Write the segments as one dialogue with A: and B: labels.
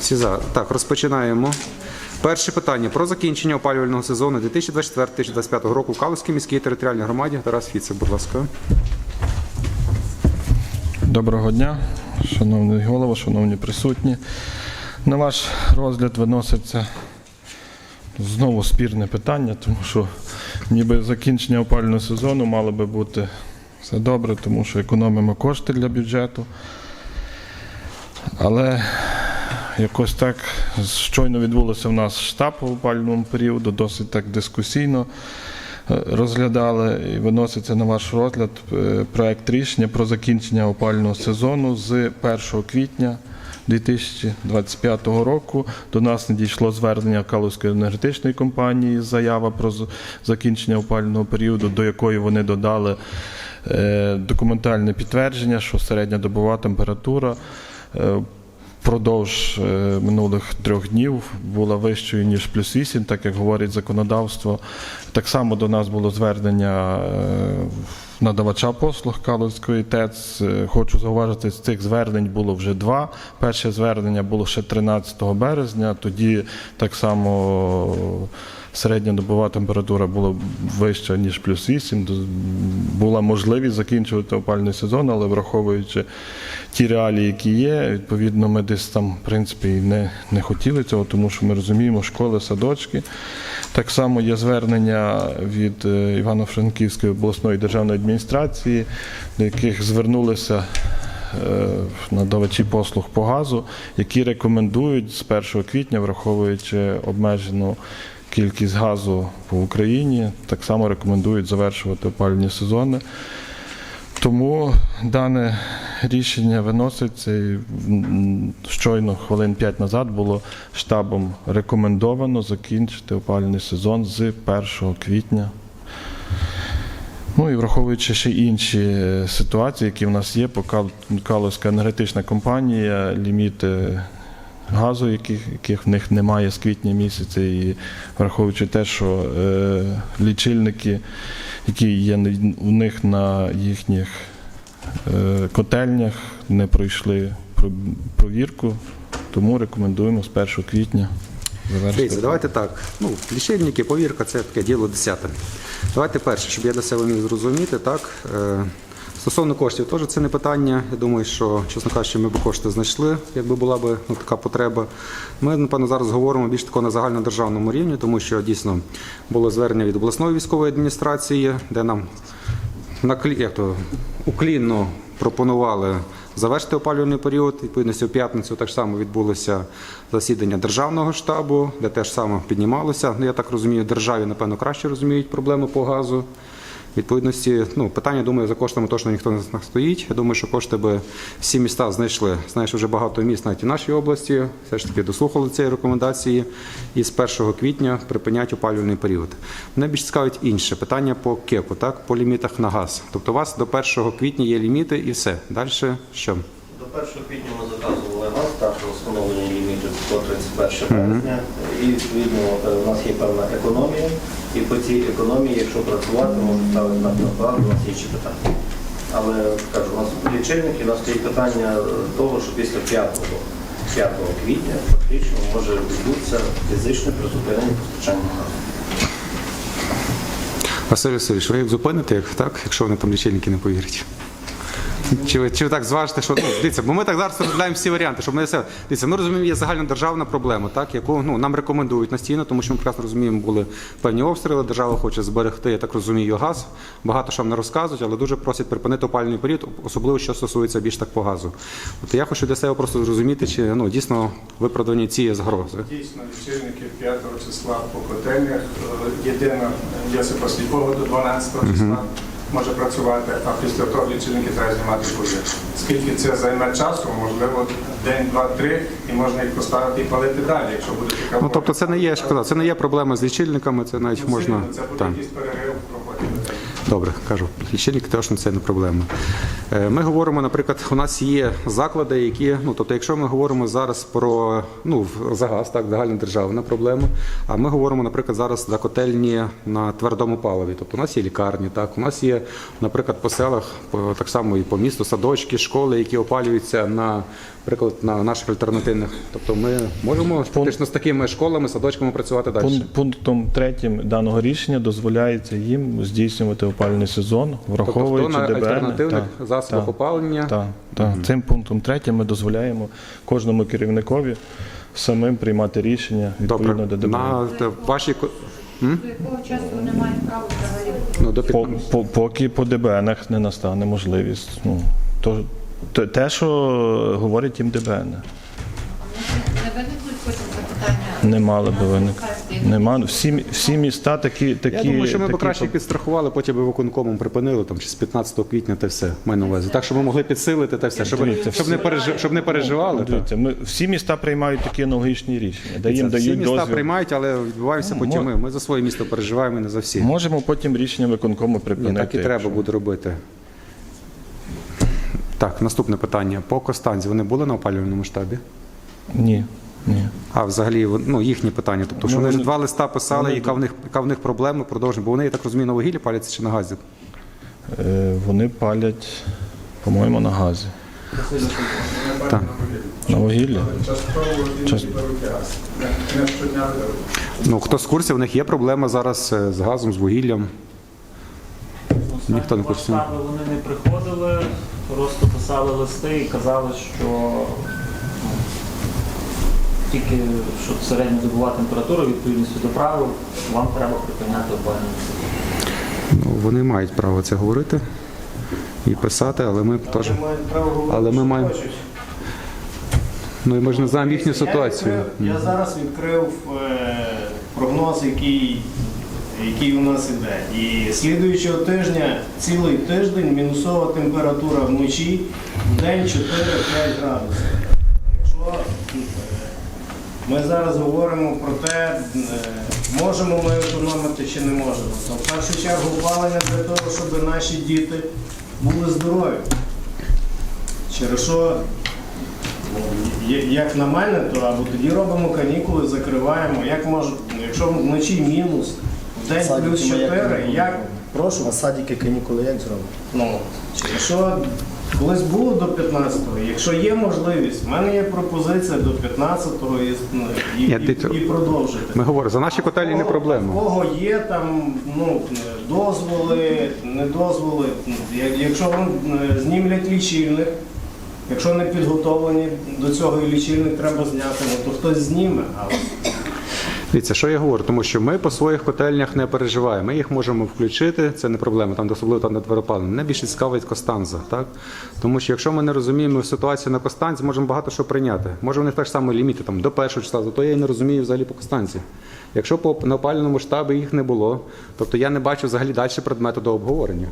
A: Всі за. Так, розпочинаємо. Перше питання про закінчення опалювального сезону 2024-2025 року в Калузькій міській територіальній громаді. Тарас Фіцев, будь ласка.
B: Доброго дня, шановний голово, шановні присутні. На ваш розгляд виноситься знову спірне питання, тому що ніби закінчення опалювального сезону мало би бути все добре, тому що економимо кошти для бюджету. Але якось так щойно відбулося в нас штаб по опалювальному періоду, досить так дискусійно е, розглядали і виноситься на ваш розгляд е, проект рішення про закінчення опалювального сезону з 1 квітня 2025 року. До нас надійшло звернення Калузької енергетичної компанії, заява про закінчення опалювального періоду, до якої вони додали е, документальне підтвердження, що середня добова температура впродовж е, минулих трьох днів була вищою ніж плюс 8, так як говорить законодавство. Так само до нас було звернення е, надавача послуг Калузької ТЕЦ. Е, Хочу зауважити, з цих звернень було вже два. Перше звернення було ще 13 березня. Тоді так само середня добова температура була вища ніж плюс 8. Була можливість закінчувати опальний сезон, але враховуючи ті реалії, які є, відповідно, ми десь там, в принципі, і не, не хотіли цього, тому що ми розуміємо школи, садочки. Так само є звернення від е, Івано-Франківської обласної державної адміністрації, до яких звернулися е, надавачі послуг по газу, які рекомендують з 1 квітня, враховуючи обмежену кількість газу по Україні, так само рекомендують завершувати опалювальні сезони. Тому дане рішення виноситься щойно хвилин 5 назад було штабом рекомендовано закінчити опалювальний сезон з 1 квітня. Ну і враховуючи ще інші е, ситуації, які в нас є, Калузька енергетична компанія, ліміти газу, яких, яких в них немає з квітня місяця, і враховуючи те, що е, лічильники, які є у них на їхніх котельнях, не пройшли провірку, тому рекомендуємо з 1 квітня.
A: Дивіться, давайте так. Ну, лічильники, повірка, це таке діло десяте. Давайте перше, щоб я для себе міг зрозуміти, так. Е, Стосовно коштів, теж це не питання. Я думаю, що, чесно кажучи, ми б кошти знайшли, якби була б ну, така потреба. Ми, напевно, зараз говоримо більш тако на загальнодержавному рівні, тому що дійсно було звернення від обласної військової адміністрації, де нам. Як то, уклінно пропонували завершити опалювальний період. Відповідно, в п'ятницю так само відбулося засідання державного штабу, де теж саме піднімалося. Ну, я так розумію, державі, напевно, краще розуміють проблеми по газу. Відповідності, ну питання, думаю, за коштами точно ніхто не стоїть. Я думаю, що кошти би всі міста знайшли. Знаєш, вже багато міст навіть і нашій області все ж таки дослухали цієї рекомендації і з 1 квітня припинять опалювальний період. Мене більш цікавить інше питання по КЕПу, так по лімітах на газ. Тобто у вас до 1 квітня є ліміти і все. Далі що?
C: До 1 квітня ми заказували газ, так встановлені ліміти до 31 березня. І відповідно е, у нас є певна економія. І по цій економії, якщо працювати, можна ставити на плату, у нас інші питання. Але кажу, у нас лічильники, у нас стоїть питання е, того, що після 5, 5 квітня фактично може відбутися фізичне призупинення постачання газу.
A: Василь Васильович, ви їх зупините, як, так, якщо вони там лічильники не повірять? Чи чи ви так зважите, що ну, дивіться, бо ми так зараз розглядаємо всі варіанти, щоб не все. Дивіться, ми розуміємо, є загальнодержавна проблема, так, яку ну, нам рекомендують настійно, тому що ми прекрасно розуміємо, були певні обстріли, держава хоче зберегти, я так розумію, газ. Багато що вам не розказують, але дуже просять припинити опалювальний період, особливо що стосується більш так по газу. От я хочу для себе просто зрозуміти, чи ну, дійсно виправдані цієї загрози.
D: Дійсно, лічильники 5 числа по котельнях. Е, Єдина Йосипа Сліпова до 12 числа може працювати, а після того лічильники треба знімати позицію. Скільки це займе часу, можливо, день, два, три, і можна їх поставити і палити далі, якщо буде така
A: Ну тобто це не є, шкода, це не є проблема з лічильниками, це навіть можна.
D: Це буде
A: якісь
D: якийсь перерив в роботі.
A: Добре, кажу, лічильники точно це не проблема. Е, Ми говоримо, наприклад, у нас є заклади, які, ну тобто, якщо ми говоримо зараз про ну за газ, так загальна державна проблема. А ми говоримо, наприклад, зараз за котельні на твердому паливі. Тобто у нас є лікарні, так у нас є, наприклад, по селах, так само і по місту, садочки, школи, які опалюються на наприклад, на наших альтернативних. Тобто ми можемо фактично з такими школами, садочками працювати далі.
B: Пунктом третім даного рішення дозволяється їм здійснювати опалювальний сезон,
A: Тобто хто
B: враховуючи
A: на
B: ДБН.
A: альтернативних
B: та,
A: засобах
B: та,
A: опалення.
B: та, та. Цим пунктом третім ми дозволяємо кожному керівникові самим приймати рішення відповідно
A: Добре,
B: до ДБН.
A: на ваші
E: До якого часу вони мають право
A: ну,
B: По, по, поки по ДБНах не настане можливість. Ну, то, те- те, що говорить їм ДБН.
E: Не виникнуть потім запитання?
B: Не мали би виникнути. Нема. Всі, всі міста такі. такі
A: Я думаю, що ми б
B: такі
A: краще підстрахували, потім би виконкомом припинили там чи з 15 квітня та все маю на увазі. Так, щоб ми могли підсилити та все, щоб,
B: Дивіться,
A: щоб, не, пережи, щоб не переживали. та.
B: Дивіться, ми, всі міста приймають такі аналогічні рішення, де їм
A: Всі
B: дають
A: міста
B: дозвіл.
A: приймають, але відбуваємося
B: Ну,
A: потім ми. Ми за своє місто переживаємо і не за всі.
B: Можемо потім рішення виконкому
A: Ні,
B: припинити.
A: так і треба буде робити. Так, наступне питання. По Костанзі вони були на опалювальному штабі?
B: Ні, ні.
A: А взагалі ну, їхні питання. Тобто, що
B: Ну,
A: вони ж
B: вони-
A: два листа писали,
B: вони
A: яка в них, яка в них проблема, продовжуємо. Бо вони, я так розумію, на вугіллі паляться чи на газі?
B: Е, вони палять, по-моєму, на газі.
A: Так.
B: На вугіллі? Час-.
A: Ну, хто з курсів, у них є проблема зараз е, з газом, з вугіллям. Ніхто не курсує.
F: Вони не приходили, просто писали листи і казали, що тільки щоб середньодобова температура відповідністю до правил, вам треба припиняти опалювання.
A: Ну, вони мають право це говорити і писати, але ми теж. Але ми маємо. Ну і ми ж не знаємо їхню ситуацію.
G: Я, відкрив, я зараз відкрив е, прогноз, який, який у нас іде. І слідуючого тижня цілий тиждень мінусова температура вночі, в день 4-5 градусів. Ми зараз говоримо про те, е, можемо ми економити чи не можемо, то в першу чергу опалення для того, щоб наші діти були здорові. Через що Ну, Як на мене, то або тоді робимо канікули, закриваємо. Як може, якщо вночі мінус, в день плюс
H: ми як
G: 4, як прошу,
H: А садики канікули як зробимо?
G: ну через що колись було до 15-го. Якщо є можливість, в мене є пропозиція до 15-го і, ну, і,
A: Ні,
G: і, і продовжити.
A: Ми говоримо, за наші котельні не проблема.
G: У кого є там ну, дозволи, не дозволи. Я- Якщо вам е, знімлять лічильник, якщо не підготовлені до цього і лічильник треба зняти, ну то хтось зніме. Але
A: Дивіться, що я говорю, тому що ми по своїх котельнях не переживаємо. Ми їх можемо включити, це не проблема, там особливо там на тверопалене. Мене більше цікавить Костанза, так? Тому що якщо ми не розуміємо ситуацію на Костанзі, можемо багато що прийняти. Може, вони так само ліміти там до першого числа, зато я і не розумію взагалі по Костанзі. Якщо по на опалювальному штабі їх не було, тобто я не бачу взагалі далі предмету до обговорення.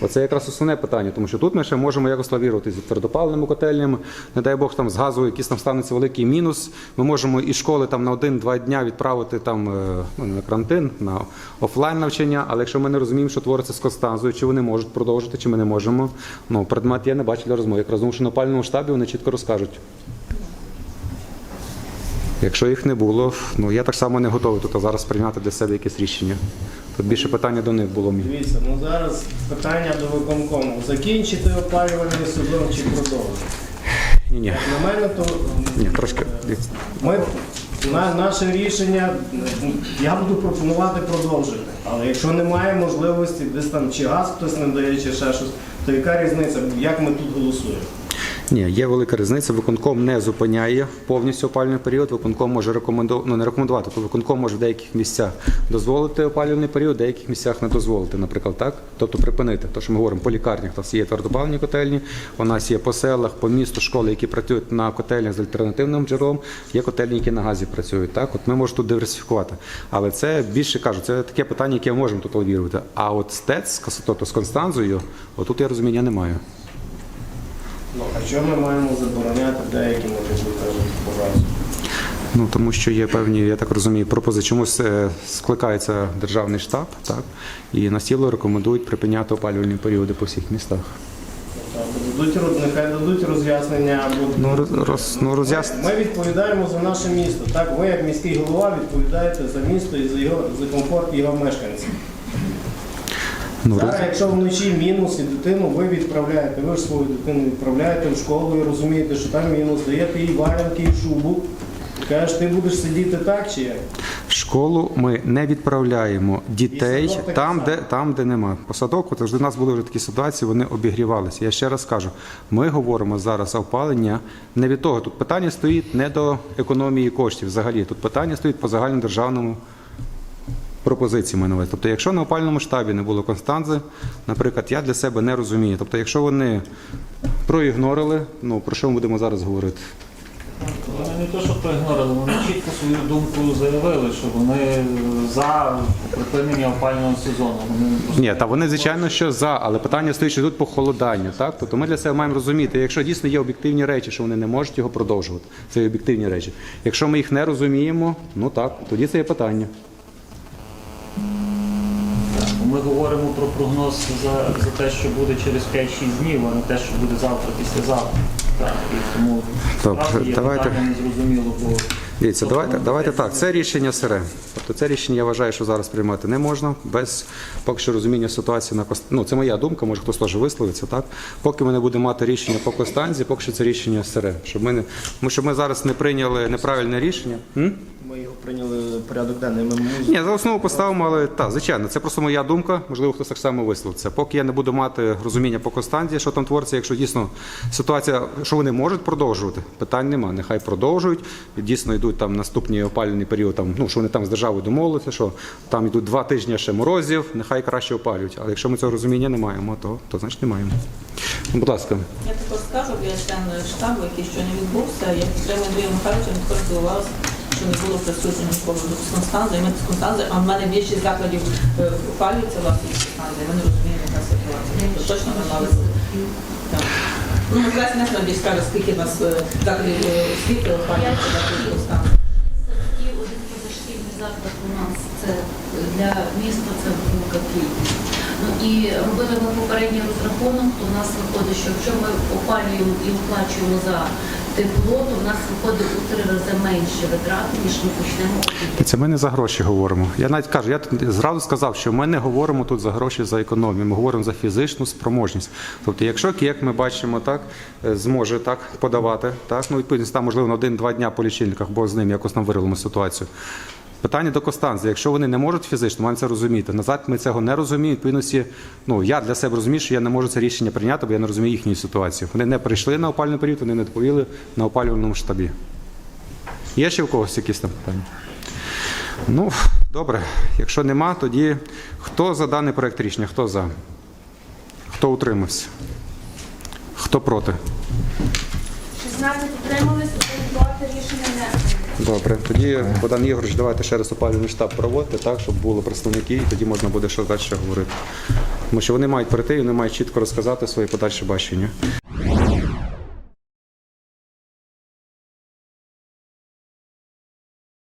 A: Оце якраз основне питання, тому що тут ми ще можемо якось лавірувати зі твердопаливними котельнями. Не дай Бог там з газу якийсь там станеться великий мінус. Ми можемо і школи там на один-два дня відправити там е, ну, на карантин, на офлайн навчання. Але якщо ми не розуміємо, що твориться з Констанзою, чи вони можуть продовжити, чи ми не можемо. Ну предмет я не бачу для розмови. Якраз тому, що на опальному штабі вони чітко розкажуть. Якщо їх не було, ну я так само не готовий тут зараз прийняти для себе якесь рішення. Тут більше питання до них було мені.
G: дивіться, ну зараз питання до виконкому. Закінчити опалювальний сезон чи продовжити?
A: Ні, ні,
G: Як на мене, то
A: ні, трошки.
G: Ми, на, наше рішення, я буду пропонувати продовжити. Але якщо немає можливості, десь там чи газ хтось не дає, чи ще щось, то яка різниця, як ми тут голосуємо?
A: Ні, є велика різниця. Виконком не зупиняє повністю опалювальний період. Виконком може рекомендувати, ну не рекомендувати, то виконком може в деяких місцях дозволити опалювальний період, в деяких місцях не дозволити, наприклад, так. Тобто припинити. То, що ми говоримо по лікарнях, у нас є твердопаливні котельні, у нас є по селах, по місту школи, які працюють на котельнях з альтернативним джерелом, є котельні, які на газі працюють. Так, от ми можемо тут диверсифікувати. Але це більше кажу, це таке питання, яке ми можемо тут лавірувати. А от з ТЕЦ, тобто з Констанзою, отут я розуміння не маю.
G: Ну, а що ми маємо забороняти деякі бути кажуть, по?
A: Ну тому що є певні, я так розумію, пропозиції. Чомусь е, скликається державний штаб, так і настіло рекомендують припиняти опалювальні періоди по всіх містах.
G: Дадуть, нехай дадуть роз'яснення або
A: Ну роз, ну роз'яс...
G: Ми відповідаємо за наше місто. Так, ви як міський голова відповідаєте за місто і за його за комфорт його мешканців.
A: Ну.
G: Зараз, якщо вночі мінус і дитину ви відправляєте, ви ж свою дитину відправляєте в школу і розумієте, що там мінус, даєте їй валянки і шубу. Кажеш, ти будеш сидіти так чи як?
A: В школу ми не відправляємо дітей
G: садок так
A: там,
G: само.
A: де там, де нема. По садоку тож до нас були вже такі ситуації, вони обігрівалися. Я ще раз кажу, ми говоримо зараз опалення не від того. Тут питання стоїть не до економії коштів взагалі. Тут питання стоїть по загальнодержавному пропозиції мене. увазі. Тобто, якщо на опальному штабі не було констанзи, наприклад, я для себе не розумію. Тобто, якщо вони проігнорили, ну про що ми будемо зараз говорити?
F: Вони не то, що проігнорили, вони чітко свою думку заявили, що вони за припинення опалювального сезону. Вони
A: Ні, та вони звичайно що за, але питання стоїть, що тут похолодання. Так, тобто ми для себе маємо розуміти, якщо дійсно є об'єктивні речі, що вони не можуть його продовжувати. Це є об'єктивні речі. Якщо ми їх не розуміємо, ну так, тоді це є питання.
F: Ми говоримо про прогноз за, за те, що буде через 5-6 днів, а не те, що буде завтра, післязавтра. Так, і тому справді є
A: давайте.
F: питання незрозуміло, бо
A: Дивіться, давайте,
F: Тобто,
A: давайте так. Це рішення СРЕ. Тобто це рішення я вважаю, що зараз приймати не можна без поки що розуміння ситуації на кост... Ну, це моя думка, може хтось теж висловиться, так? Поки ми не будемо мати рішення по Костанзі, поки що це рішення СРЕ. Щоб ми не... Тому що ми зараз не прийняли неправильне рішення. М?
G: Ми його прийняли в порядок денний. Ми
A: Ні, за основу поставимо, але так, звичайно, це просто моя думка. Можливо, хтось так само висловиться. Поки я не буду мати розуміння по Костанді, що там твориться, якщо дійсно ситуація, що вони можуть продовжувати, питань нема. Нехай продовжують. Дійсно йдуть там наступний опалювальний період, там, ну, що вони там з державою домовилися, що там йдуть два тижні ще морозів, нехай краще опалюють. Але якщо ми цього розуміння не маємо, то, то значить не маємо. Ну, Будь ласка.
H: Я також скажу, я член штабу, який щойно відбувся. Я підтримую Андрія Михайловича, він також здивувалася, що не було присутньо нікого з Констанзи. Ми з Констанзи, а в мене більшість закладів е, опалюється власне з Констанзи. Ми не розуміємо, яка ситуація. Тобто точно ми мали. Так. Ну, якраз не знаю, більш скільки в нас е, закладів е, освіти опалюється закладів Констанзи.
I: Один заклад у нас, це для міста це Київ. Ну і робили ми попередній розрахунок, то в нас виходить, що якщо ми опалюємо і оплачуємо за тепло, то в нас виходить у три рази менше витрат, ніж ми почнемо
A: це ми не за гроші говоримо. Я навіть кажу, я зразу сказав, що ми не говоримо тут за гроші за економію, ми говоримо за фізичну спроможність. Тобто, якщо КІЕК, ми бачимо, так е, зможе так подавати, так ну відповідно там можливо на один-два дня по лічильниках, бо з ним якось нам вирулимо ситуацію. Питання до Костанзи. Якщо вони не можуть фізично, маємо це розуміти. Назад ми цього не розуміємо. Відповідності, ну я для себе розумію, що я не можу це рішення прийняти, бо я не розумію їхньої ситуації. Вони не прийшли на опалювальний період, вони не доповіли на опалювальному штабі. Є ще в когось якісь там питання? Ну, добре. Якщо нема, тоді хто за даний проект рішення? Хто за? Хто утримався? Хто проти?
I: 16 утрималися, проти рішення не
A: Добре. Тоді, Богдан Ігорович, давайте ще раз опалювальний штаб проводити, так, щоб були представники, і тоді можна буде що далі говорити. Тому що вони мають прийти і вони мають чітко розказати своє подальше бачення.